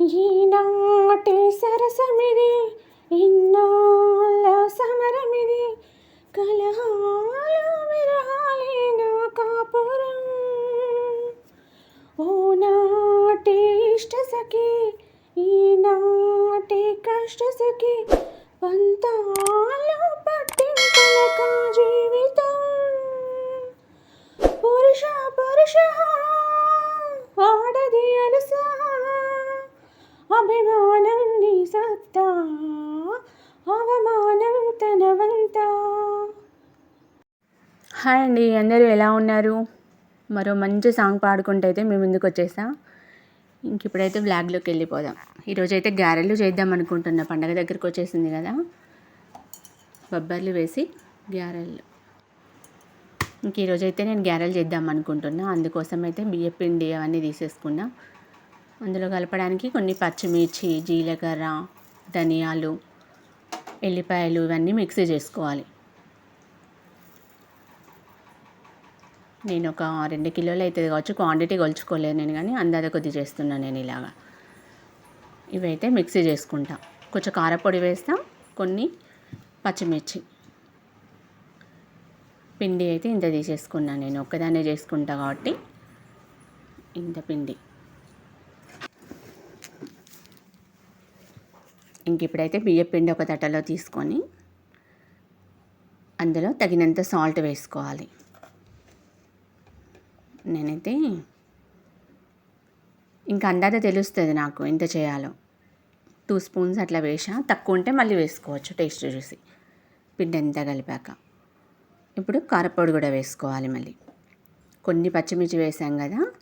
ఈనాటి సరసమిది ఇన్నాళ్ళ సమరమిది కలహాలు కలహాల నా కాపురం. ఓ నాటి ఇష్ట సఖి ఈనాటి కష్ట సఖి పంతాలు పట్టింపులక జీవితం. పురుష పురుష ఆడది అలసా హాయ్ అండి అందరూ ఎలా ఉన్నారు? మరో మంచి సాంగ్ పాడుకుంటూ అయితే మేము ముందుకు వచ్చేసా. ఇంక ఇప్పుడైతే బ్లాగ్లోకి వెళ్ళిపోదాం. ఈరోజు అయితే గారెలు చేద్దాం అనుకుంటున్నా. పండగ దగ్గరికి వచ్చేసింది కదా. బొబ్బర్లు వేసి గారెలు. ఇంక ఈరోజు అయితే నేను గ్యారెలు చేద్దాం అనుకుంటున్నా. అందుకోసం అయితే బియ్య పిండి అవన్నీ తీసేసుకున్నా. అందులో కలపడానికి కొన్ని పచ్చిమిర్చి జీలకర్ర ధనియాలు ఎల్లిపాయలు ఇవన్నీ మిక్సీ చేసుకోవాలి. నేను ఒక రెండు కిలోలు అవుతుంది కావచ్చు క్వాంటిటీ కొలుచుకోలేదు నేను కానీ అందాద కొద్ది చేస్తున్నాను నేను ఇలాగా. ఇవైతే మిక్సీ చేసుకుంటా. కొంచెం కారపొడి వేస్తా కొన్ని పచ్చిమిర్చి. పిండి అయితే ఇంత తీసేసుకున్నాను నేను ఒక్కదాన్నే చేసుకుంటా కాబట్టి ఇంత పిండి. ఇంక ఇప్పుడైతే బియ్య పిండి ఒక తట్టలో తీసుకొని అందులో తగినంత సాల్ట్ వేసుకోవాలి. నేనైతే ఇంకా అందాద తెలుస్తుంది నాకు ఎంత చేయాలో. టూ స్పూన్స్ అట్లా వేసా తక్కువ ఉంటే మళ్ళీ వేసుకోవచ్చు టేస్ట్ చూసి. పిండి ఎంత కలిపాక. ఇప్పుడు కారపొడి కూడా వేసుకోవాలి మళ్ళీ. కొన్ని పచ్చిమిర్చి వేసాం కదా.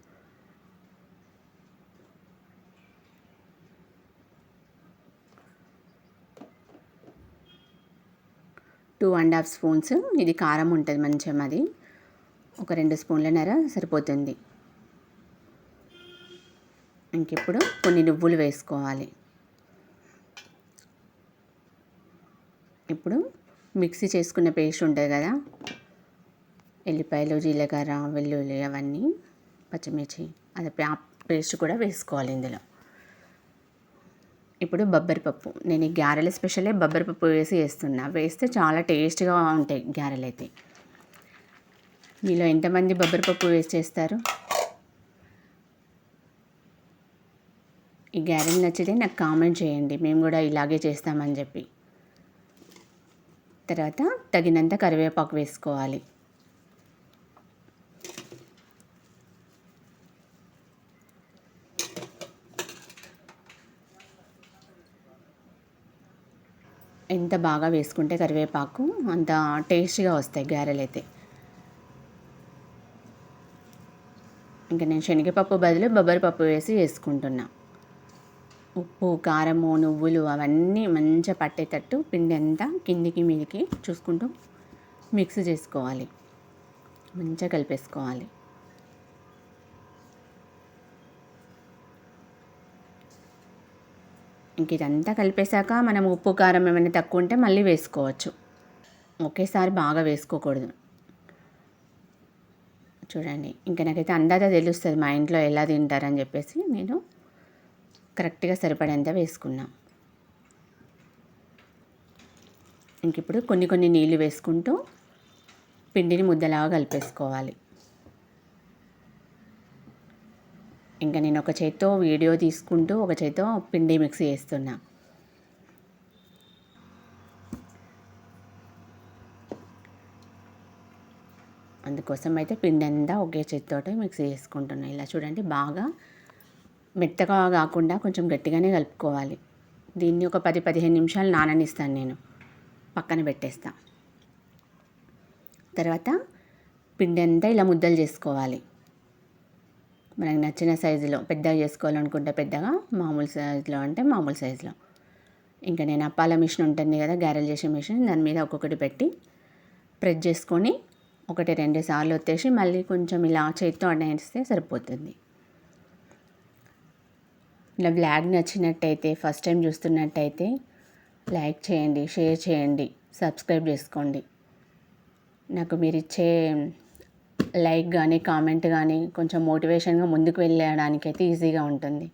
Two and half spoons. ఇది కారం ఉంటుంది మంచిగా మాది. ఒక రెండు స్పూన్లన్నర సరిపోతుంది. ఇంకిప్పుడు కొన్ని నువ్వులు వేసుకోవాలి. ఇప్పుడు మిక్సీ చేసుకున్న పేస్ట్ ఉంటుంది కదా ఎల్లిపాయలు జీలకర్ర వెల్లుల్లి అవన్నీ పచ్చిమిర్చి అది పేస్ట్ కూడా వేసుకోవాలి ఇందులో. ఇప్పుడు బొబ్బరి పప్పు. నేను ఈ గారెల స్పెషలే బొబ్బరి పప్పు వేసి వేస్తున్నా వేస్తే చాలా టేస్ట్గా ఉంటాయి గారెలు అయితే మీలో ఎంతమంది బొబ్బరి పప్పు వేసి చేస్తారు? ఈ గారెలు నచ్చితే నాకు కామెంట్ చేయండి. మేము కూడా ఇలాగే చేస్తామని చెప్పి. తర్వాత తగినంత కరివేపాకు వేసుకోవాలి. ఎంత బాగా వేసుకుంటే కరివేపాకు అంత టేస్టీగా వస్తాయి గారెలు అయితే ఇంకా నేను శనగపప్పు బదులు బొబ్బరి పప్పు వేసి వేసుకుంటున్నా. ఉప్పు కారము నువ్వులు అవన్నీ మంచిగా పట్టేటట్టు పిండి అంతా కిందికి మీదికి చూసుకుంటూ మిక్స్ చేసుకోవాలి. మంచిగా కలిపేసుకోవాలి. ఇంక ఇదంతా కలిపేశాక మనం ఉప్పు కారం ఏమైనా తక్కువ ఉంటే మళ్ళీ వేసుకోవచ్చు. ఒకేసారి బాగా వేసుకోకూడదు. చూడండి. ఇంకా నాకైతే అందాజ తెలుస్తుంది మా ఇంట్లో ఎలా తింటారని చెప్పేసి నేను కరెక్ట్గా సరిపడేంత వేసుకున్నా. ఇంక ఇప్పుడు కొన్ని కొన్ని నీళ్ళు వేసుకుంటూ పిండిని ముద్దలాగా కలిపేసుకోవాలి. ఇంకా నేను ఒక చేత్తో వీడియో తీసుకుంటూ ఒక చేత్తో పిండి మిక్స్ చేస్తున్నా. అందుకోసం అయితే పిండి అంతా ఒకే చేతితో మిక్స్ చేసుకుంటున్నాను ఇలా చూడండి బాగా మెత్తగా కాకుండా కొంచెం గట్టిగానే కలుపుకోవాలి. దీన్ని ఒక పది పదిహేను నిమిషాలు నాననిస్తాను నేను. పక్కన పెట్టేస్తా. తర్వాత పిండి అంతా ఇలా ముద్దలు చేసుకోవాలి. మనకు నచ్చిన సైజులో పెద్దగా చేసుకోవాలనుకుంటే పెద్దగా మామూలు సైజులో అంటే మామూలు సైజులో. ఇంకా నేను అప్పాల మిషన్ ఉంటుంది కదా గారెలు చేసే మిషన్ దాని మీద ఒక్కొక్కటి పెట్టి ప్రెస్ చేసుకొని ఒకటి రెండు సార్లు వచ్చేసి మళ్ళీ కొంచెం ఇలా చేతితో అడ్డాయిస్తే సరిపోతుంది. ఇలా బ్లాగ్ నచ్చినట్టయితే ఫస్ట్ టైం చూస్తున్నట్టయితే లైక్ చేయండి షేర్ చేయండి సబ్స్క్రైబ్ చేసుకోండి. నాకు మీరు ఇచ్చే లైక్ కానీ కామెంట్ కానీ కొంచెం మోటివేషన్గా ముందుకు వెళ్ళడానికి అయితే ఈజీగా ఉంటుంది.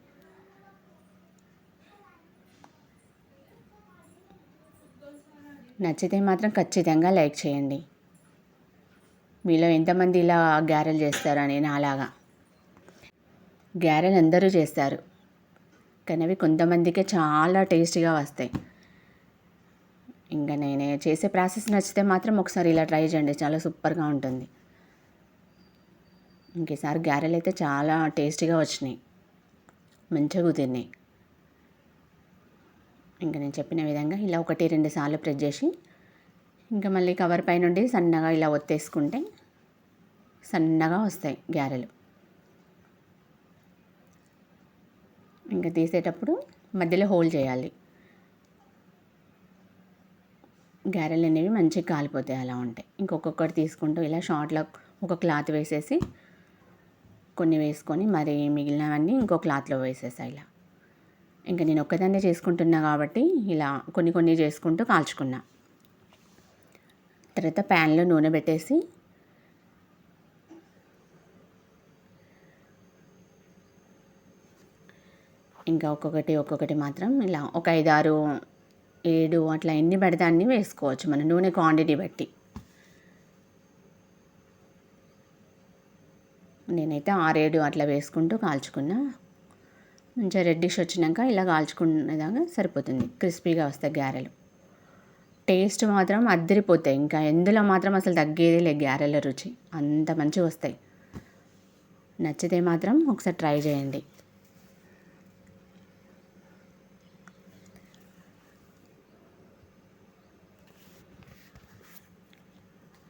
నచ్చితే మాత్రం ఖచ్చితంగా లైక్ చేయండి. మీలో ఎంతమంది ఇలా గారెలు చేస్తారని నాలాగా? గారెలు అందరూ చేస్తారు. కానీ అవి కొంతమందికే చాలా టేస్టీగా వస్తాయి. ఇంకా నేనే చేసే ప్రాసెస్ నచ్చితే మాత్రం ఒకసారి ఇలా ట్రై చేయండి. చాలా సూపర్గా ఉంటుంది. ఇంకేసారి గారెలు అయితే చాలా టేస్టీగా వచ్చినాయి. మంచిగా కుదిరినాయి. ఇంకా నేను చెప్పిన విధంగా ఇలా ఒకటి రెండు సార్లు ప్రెస్ చేసి ఇంకా మళ్ళీ కవర్ పై నుండి సన్నగా ఇలా ఒత్తేసుకుంటే సన్నగా వస్తాయి గారెలు ఇంకా తీసేటప్పుడు మధ్యలో హోల్ చేయాలి. గారెలు అనేవి మంచిగా కాలిపోతాయి అలా ఉంటాయి. ఇంకొకటి తీసుకుంటూ ఇలా షార్ట్లో ఒక క్లాత్ వేసేసి కొన్ని వేసుకొని మరి మిగిలినవన్నీ ఇంకో క్లాత్లో వేసేసా ఇలా. ఇంకా నేను ఒక్కదాన్నే చేసుకుంటున్నా కాబట్టి ఇలా కొన్ని కొన్ని చేసుకుంటూ కాల్చుకున్నా. తర్వాత ప్యాన్లో నూనె పెట్టేసి ఇంకా ఒక్కొక్కటి ఒక్కొక్కటి మాత్రం ఇలా ఒక ఐదారు ఏడు అట్లా ఎన్ని పడితే అన్నీ వేసుకోవచ్చు మన నూనె క్వాంటిటీ బట్టి. నేనైతే ఆరేడు అట్లా వేసుకుంటూ కాల్చుకున్నా. మంచిగా రెడ్డిష్ వచ్చినాక ఇలా కాల్చుకునేదాకా సరిపోతుంది. క్రిస్పీగా వస్తాయి గారెలు. టేస్ట్ మాత్రం అద్దరిపోతాయి. ఇంకా ఎందులో మాత్రం అసలు తగ్గేది లే గారెల రుచి. అంత మంచిగా వస్తాయి. నచ్చితే మాత్రం ఒకసారి ట్రై చేయండి.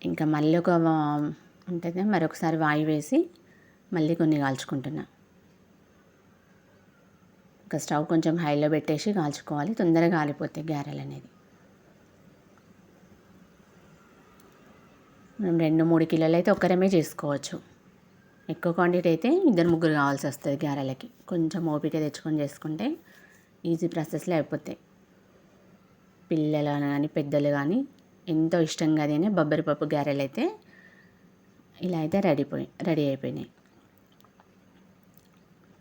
ఇంకా మళ్ళీ ఒక ఉంటుంది మరొకసారి వాయి వేసి మళ్ళీ కొన్ని కాల్చుకుంటున్నా. ఇంకా స్టవ్ కొంచెం హైలో పెట్టేసి కాల్చుకోవాలి. తొందరగా కాలిపోతాయి గారెలు అనేది. మనం రెండు మూడు కిలోలు అయితే ఒక్కరమే చేసుకోవచ్చు. ఎక్కువ క్వాంటిటీ అయితే ఇద్దరు ముగ్గురు కావాల్సి వస్తుంది గారెలకి. కొంచెం ఓపిక తెచ్చుకొని చేసుకుంటే ఈజీ ప్రాసెస్లో అయిపోతాయి. పిల్లలు కానీ పెద్దలు కానీ ఎంతో ఇష్టంగా తినే బొబ్బరి పప్పు గారెలు అయితే ఇలా అయితే రెడీ పోయి రెడీ అయిపోయినాయి.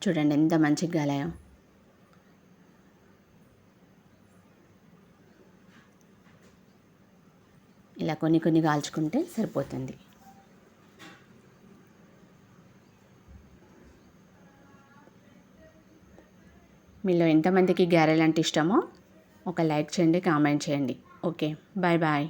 చూడండి ఎంత మంచిగా గాలాయో. ఇలా కొన్ని కొన్ని కాల్చుకుంటే సరిపోతుంది. మీలో ఎంతమందికి గారెలు అంటే ఇష్టమో ఒక లైక్ చేయండి కామెంట్ చేయండి. Okay bye bye.